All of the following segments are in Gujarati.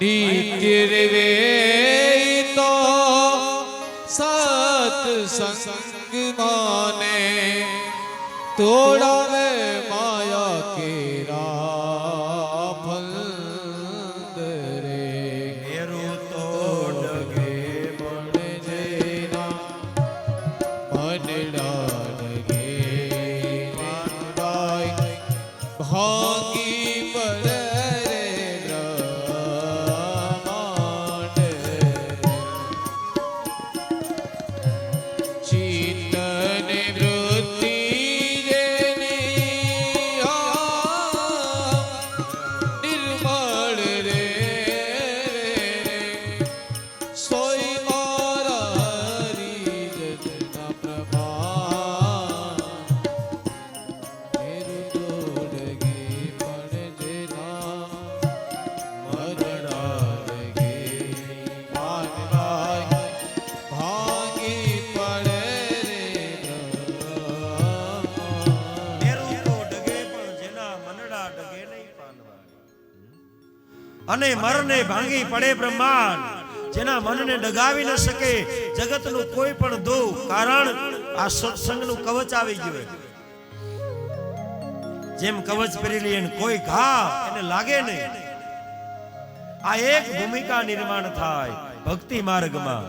નિત્ય રે તો સત્સંગ માને તોડાવે અને મરને ભાંગી પડે બ્રહ્માંડ. જેના મનને ડગાવી ન શકે જગતનું કોઈ પણ દુઃખ કારણ આ સત્સંગનું કવચ આવી ગયું. જેમ કવચ પહેરેલી એને કોઈ ઘા એને લાગે નહીં. આ એક ભૂમિકા નિર્માણ થાય ભક્તિ માર્ગમાં.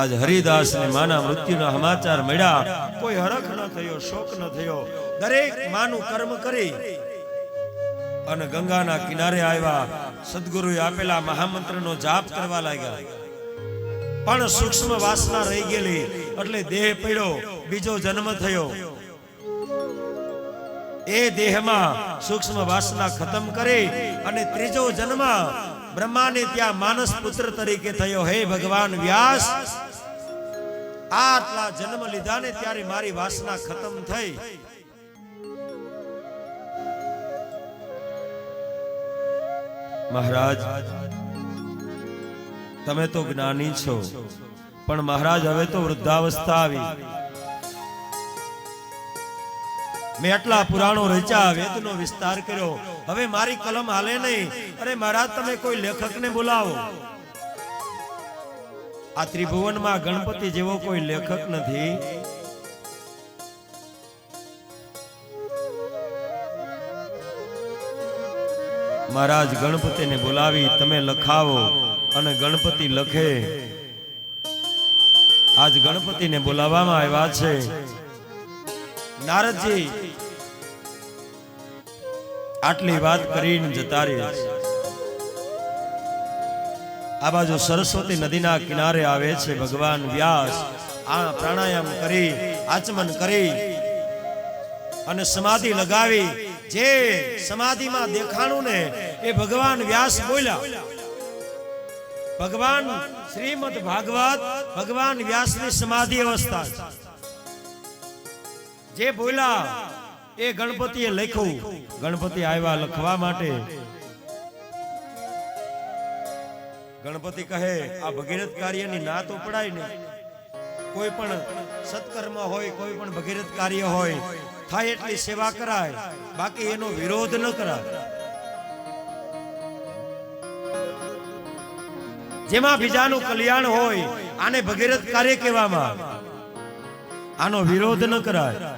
આજ હરિદાસ ને માના મૃત્યુના સમાચાર મળ્યા. કોઈ હરખ ન થયો, શોક ન થયો. દરેક માનું કર્મ કરી અને ગંગાના કિનારે આવ્યા. સદગુરુએ આપેલા મહામંત્રનો જાપ કરવા લાગ્યા. પણ સૂક્ષ્મ વાસના રહી ગયેલી, એટલે દેહ પડ્યો બીજો જન્મ થયો. એ દેહમાં સૂક્ષ્મ વાસના ખતમ કરી અને ત્રીજો જન્મ બ્રહ્માને ત્યાં માનસ પુત્ર તરીકે થયો. હે ભગવાન વ્યાસ, આટલા જન્મ લીધા ને ત્યારે મારી વાસના ખતમ થઈ. મહારાજ, તમે તો જ્ઞાની છો, પણ મહારાજ, હવે તો વૃદ્ધાવસ્થા આવી. મેં પુરાણો રચ્યા, વેદનો વિસ્તાર કર્યો. હવે મારી કલમ હાલે નહીં. અરે મહારાજ, તમે કોઈ લેખકને બોલાવો. આ ત્રિભુવનમાં ગણપતિ જેવો કોઈ લેખક નથી. મહારાજ, ગણપતિને બોલાવી તમે લખાવો અને ગણપતિ લખે. આજ ગણપતિને બોલાવવામાં આવ્યા છે. નારદજી, આટલી વાત કરીને જતા રહ્યા. આ બાજુ સરસ્વતી નદીના કિનારે આવે છે ભગવાન વ્યાસ આ પ્રાણાયામ કરી, આચમન કરી અને સમાધિ લગાવી જે સમાધિમાં દેખાણું ને એ ભગવાન વ્યાસ બોલ્યા ભગવાન શ્રીમદ ભાગવત, ભગવાન વ્યાસની સમાધિ અવસ્થા છે. જે બોલ્યા, એ ગણપતિએ લખ્યું. ગણપતિ આવ્યા લખવા માટે. ગણપતિ કહે, આ ભગીરથ કાર્યની ના તો પડાય ને. કોઈ પણ સત્કર્મ હોય, કોઈ પણ ભગીરથ કાર્ય હોય, થાય એટલી સેવા કરાય, બાકી એનો વિરોધ ન કરાય. જેમાં બીજાનું કલ્યાણ હોય, આને ભગીરથ કાર્ય કહેવામાં. આનો વિરોધ ન કરાય.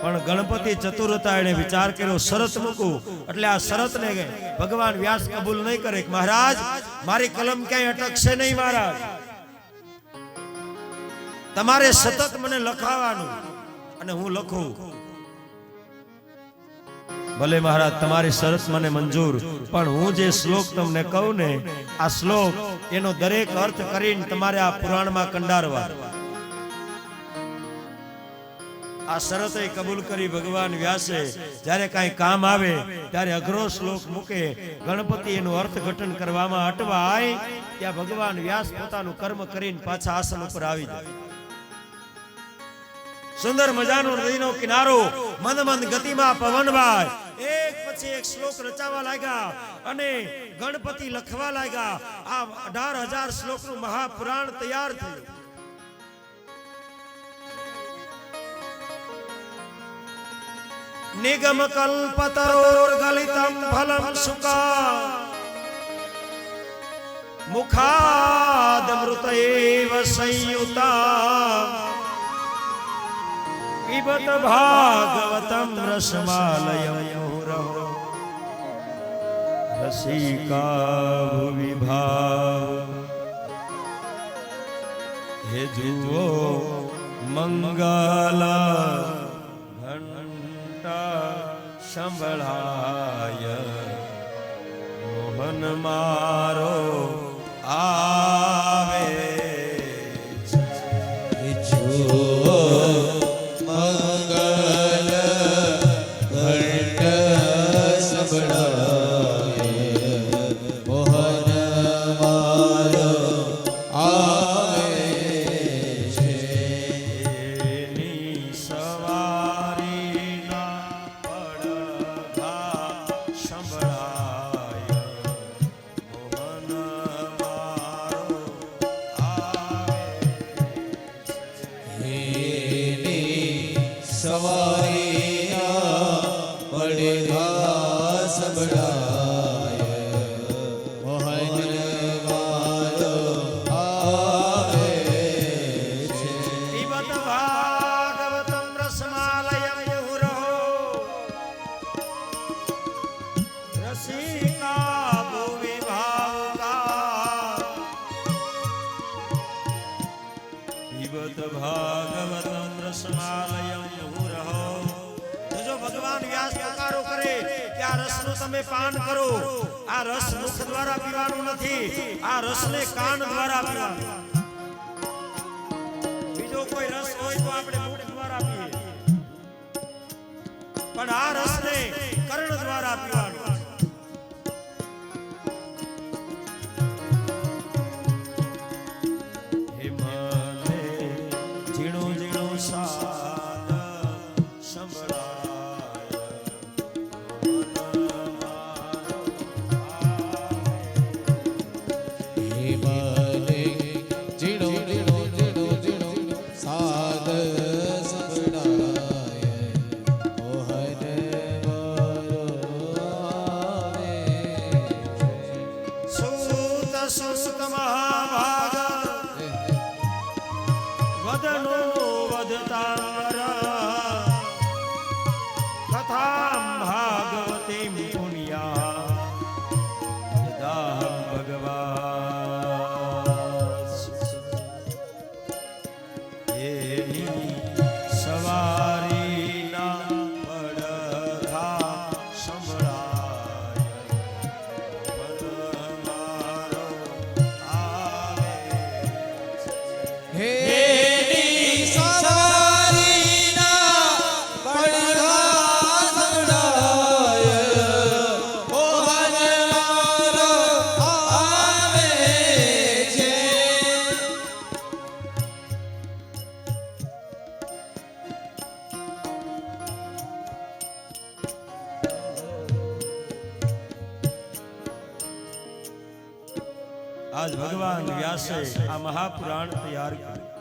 પણ ગણપતિ ચતુરતા એને વિચાર કર્યો, શરત મૂકું. એટલે આ શરત ને ભગવાન વ્યાસ કબૂલ નહીં કરે. મહારાજ, મારી કલમ ક્યાંય અટકશે નહીં, મહારાજ. તમારે સતત મને લખાવાનું અને હું લખું. ભલે મહારાજ, તમારી શરત મને મંજૂર, પણ હું જે શ્લોક તમને કહું ને, આ શ્લોક એનો દરેક અર્થ કરીને તમારે આ પુરાણમાં કંડારવા. આ શરત કબૂલ કરી ભગવાન વ્યાસે, જ્યારે કાંઈ કામ આવે, ત્યારે અઘરો શ્લોક મૂકે, ગણપતિ એનું અર્થઘટન કરવામાં અટવાય, ત્યાં ભગવાન વ્યાસ પોતાનું કર્મ કરીને પાછા આસન ઉપર આવી જાય. સુંદર મજાનો નદીનો કિનારો, મંદ મંદ ગતિમાં પવનભાઈ એક પછી એક શ્લોક રચાવા લાગ્યા અને ગણપતિ લખવા લાગ્યા. આ અઢાર હજાર શ્લોકનું મહાપુરાણ તૈયાર થયું. નિગમ કલ્પતરોર્ગલિતમ ફલમ સુકા મુખાદમૃત એવ સંયુતા પિબત ભાગવતમ રસમાલયમ. મુહુરહો રસિકા ભુવિ ભાવ હે જુઓ મંગલ ઘંટા સંભળાય મોહન મારો આવે સવારીના પડઘા સંભળાય રસનું તમે પાન કરો. આ રસ મુખ દ્વારા પીવાનું નથી. આ રસને કાન દ્વારા પીવાનું. બીજો કોઈ રસ હોય તો આપણે મુખ દ્વારા પીએ. પણ આ રસને કર્ણ દ્વારા પીવાનું. સુત મહાભાગ વદનો વદતાર હે આજ ભગવાન વ્યાસે આ મહાપુરાણ તૈયાર કર્યું.